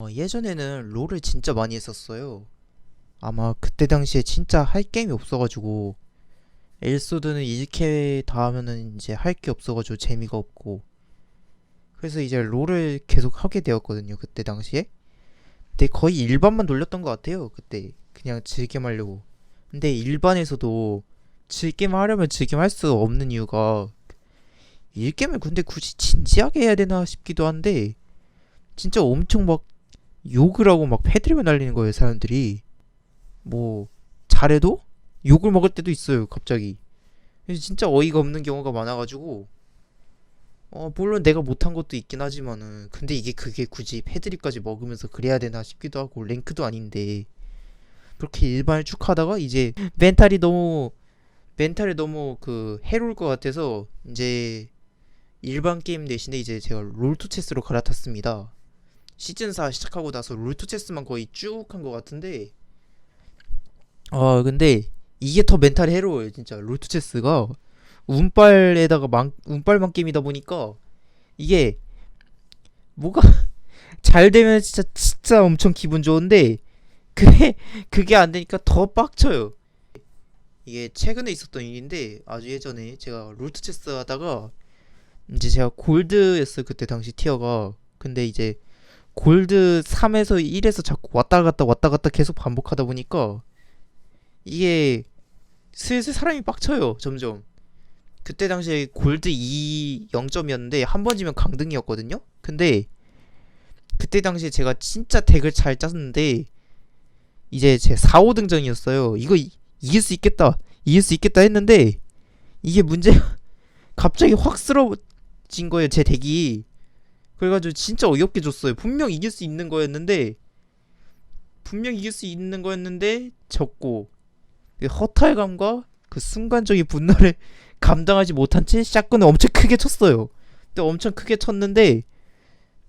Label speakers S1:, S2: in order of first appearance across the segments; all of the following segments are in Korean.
S1: 어, 예전에는 롤을 진짜 많이 했었어요. 아마 그때 당시에 진짜 할 게임이 없어가지고 엘소드는 1캐 다 하면은 이제 할 게 없어가지고 재미가 없고 그래서 이제 롤을 계속 하게 되었거든요. 그때 당시에. 근데 거의 일반만 돌렸던 것 같아요. 그때 그냥 즐겜 하려고. 근데 일반에서도 즐겜 하려면 즐겜 할 수 없는 이유가 일겜을 근데 굳이 진지하게 해야 되나 싶기도 한데 진짜 엄청 막 욕을 하고 막 패드립을 날리는 거예요 사람들이. 뭐 잘해도 욕을 먹을 때도 있어요 갑자기. 진짜 어이가 없는 경우가 많아가지고. 어 물론 내가 못한 것도 있긴 하지만은 근데 이게 그게 굳이 패드립까지 먹으면서 그래야 되나 싶기도 하고 랭크도 아닌데. 그렇게 일반을 쭉 하다가 이제 멘탈이 너무 멘탈이 너무 그 해로울 것 같아서 이제 일반 게임 대신에 이제 제가 롤토 체스로 갈아탔습니다. 시즌 4 시작하고 나서 롤토 체스만 거의 쭉 한 것 같은데. 아 근데 이게 더 멘탈이 해로워요 진짜 롤토 체스가. 운빨에다가 만, 운빨만 게임이다 보니까 이게 뭐가 잘 되면 진짜 진짜 엄청 기분 좋은데 그게 그게 안 되니까 더 빡쳐요. 이게 최근에 있었던 일인데 아주 예전에 제가 롤토 체스 하다가 이제 제가 골드였어요 그때 당시 티어가. 근데 이제 골드 3에서 1에서 자꾸 왔다 갔다 왔다 갔다 계속 반복하다 보니까 이게 슬슬 사람이 빡쳐요 점점. 그때 당시에 골드 2 0점이었는데 한 번 지면 강등이었거든요? 근데 그때 당시에 제가 진짜 덱을 잘 짰는데 이제 제 4, 5등전이었어요. 이거 이, 이길 수 있겠다 이길 수 있겠다 했는데 이게 문제가 갑자기 확 쓰러진 거예요 제 덱이 그래가지고 진짜 어이없게 줬어요. 분명 이길 수 있는 거였는데 분명 이길 수 있는 거였는데 졌고 그 허탈감과 그 순간적인 분노를 감당하지 못한 채 샷건을 엄청 크게 쳤어요. 근데 엄청 크게 쳤는데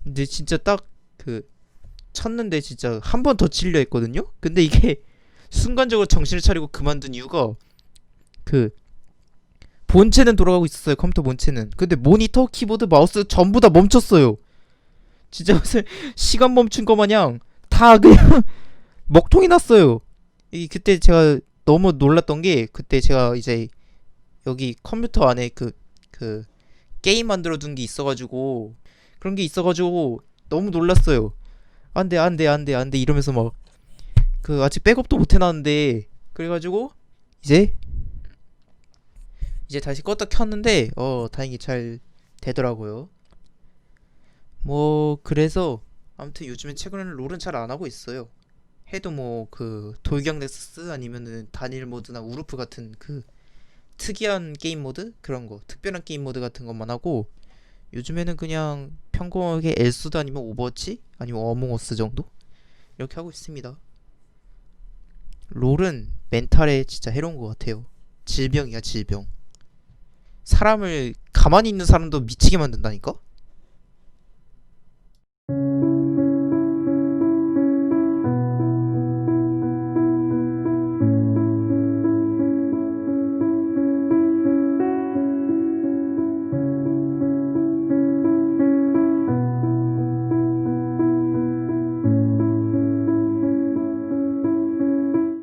S1: 근데 진짜 딱 그 쳤는데 진짜 한 번더 치려 했거든요. 근데 이게 순간적으로 정신을 차리고 그만둔 이유가 그 본체는 돌아가고 있었어요 컴퓨터 본체는. 근데 모니터 키보드 마우스 전부 다 멈췄어요. 진짜 무슨 시간 멈춘 거 마냥 다 그냥 먹통이 났어요. 이 그때 제가 너무 놀랐던 게 그때 제가 이제 여기 컴퓨터 안에 그 그 게임 만들어 둔 게 있어가지고 그런 게 있어가지고 너무 놀랐어요. 안돼 안돼 안돼 안돼 이러면서 막 그 아직 백업도 못 해놨는데 그래가지고 이제 이제 다시 껐다 켰는데 어 다행히 잘 되더라고요. 뭐 그래서 아무튼 요즘엔 최근에는 롤은 잘 안 하고 있어요. 해도 뭐 그 돌격 넥서스 아니면은 단일 모드나 우루프 같은 그 특이한 게임 모드 그런 거 특별한 게임 모드 같은 것만 하고 요즘에는 그냥 평범하게 엘수드 아니면 오버워치 아니면 어몽어스 정도 이렇게 하고 있습니다. 롤은 멘탈에 진짜 해로운 것 같아요. 질병이야 질병. 사람을 가만히 있는 사람도 미치게 만든다니까?